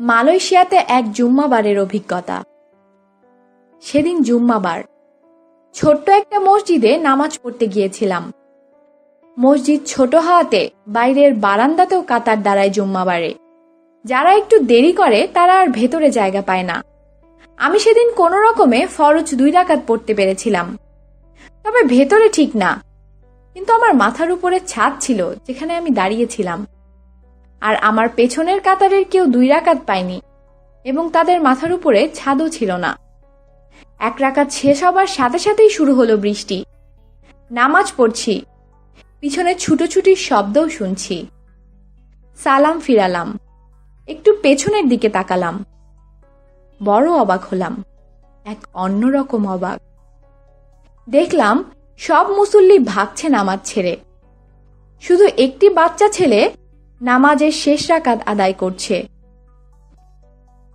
মালয়েশিয়াতে এক জুম্মাবারের অভিজ্ঞতা। সেদিন জুম্মাবার। ছোট্ট একটা মসজিদে নামাজ পড়তে গিয়েছিলাম। মসজিদ ছোট হওয়াতে বাইরের বারান্দাতেও কাতার দাঁড়ায় জুম্মাবারে। যারা একটু দেরি করে, তারা আর ভেতরে জায়গা পায় না। আমি সেদিন কোনো রকমে ফরজ দুই রাকাত পড়তে পেরেছিলাম। তবে ভেতরে ঠিক না। কিন্তু আমার মাথার উপরে ছাদ ছিল, যেখানে আমি দাঁড়িয়েছিলাম। আর আমার পেছনের কাতারের কেউ দুই রাকাত পায়নি, এবং তাদের মাথার উপরে ছাদও ছিল না। এক রাকাত শেষ হবার সাথে সাথেই শুরু হলো বৃষ্টি। নামাজ পড়ছি। পিছনে ছুটোছুটির শব্দও শুনছি। সালাম ফিরালাম। একটু পেছনের দিকে তাকালাম। বড় অবাক হলাম। এক অন্যরকম অবাক। দেখলাম সব মুসল্লি ভাগছে নামাজ ছেড়ে। শুধু একটি বাচ্চা ছেলে নামাজের শেষ রাকাত আদায় করছে।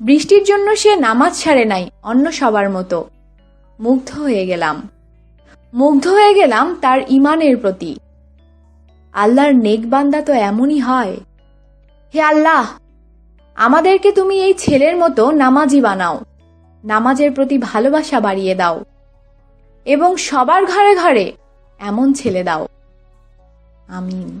বৃষ্টির জন্য সে নামাজ ছাড়ে নাই, অন্য সবার মতো। মুগ্ধ হয়ে গেলাম। মুগ্ধ হয়ে গেলাম তার ইমানের প্রতি। আল্লাহর নেকবান্দা তো এমনই হয়। হে আল্লাহ, আমাদেরকে তুমি এই ছেলের মতো নামাজি বানাও। নামাজের প্রতি ভালোবাসা বাড়িয়ে দাও। এবং সবার ঘরে ঘরে এমন ছেলে দাও। আমিন।